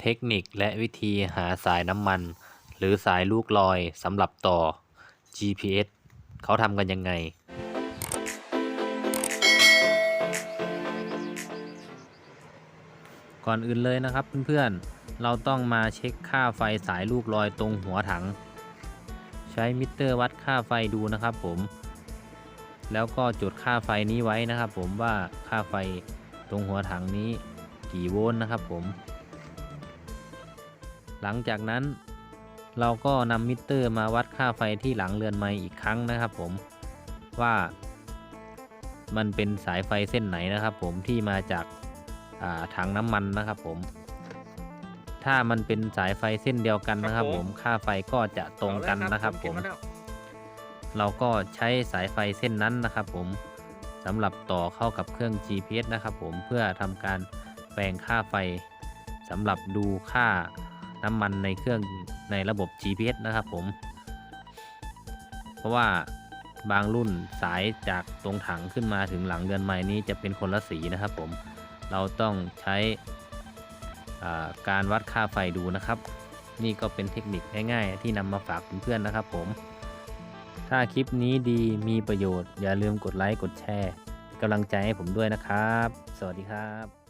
เทคนิคและวิธีหาสายน้ำมัน หรือสายลูกลอยสำหรับต่อ GPS เขาทำกันยังไง ก่อนอื่นเลยนะครับเพื่อนๆ เราต้องมาเช็คค่าไฟสายลูกลอยตรงหัวถัง ใช้มิเตอร์วัดค่าไฟดูนะครับผม แล้วก็จดค่าไฟนี้ไว้นะครับผมว่าค่าไฟตรงหัวถังนี้กี่โวลต์นะครับผม หลังจากนั้นเราก็นำมิเตอร์มาวัดค่าไฟที่หลังเรือนไม้อีกครั้งนะครับผมว่ามันเป็นสายไฟเส้นไหนนะครับผมที่มาจากอ่าถังน้ำมันนะครับผม ถ้ามันเป็นสายไฟเส้นเดียวกันนะครับครับผผมมค่าไฟก็จะตรงกันนะครับผม เราก็ใช้สายไฟเส้นนั้นนะครับผมสำหรับต่อเข้ากับเครื่อง GPS นะครับผมเพื่อทำการแปลงค่าไฟสำหรับดูค่า น้ำมันในเครื่องในระบบ GPS นะครับผม เพราะว่าบางรุ่นสายจากตรงถังขึ้นมาถึงหลังเรือนไม้นี้จะเป็นคนละสีนะครับผม เราต้องใช้การวัดค่าไฟดูนะครับ นี่ก็เป็นเทคนิคง่าย ๆ ที่นำมาฝากเพื่อนๆนะครับผม ถ้าคลิปนี้ดีมีประโยชน์อย่าลืมกดไลค์กดแชร์กำลังใจให้ผมด้วยนะครับ สวัสดีครับ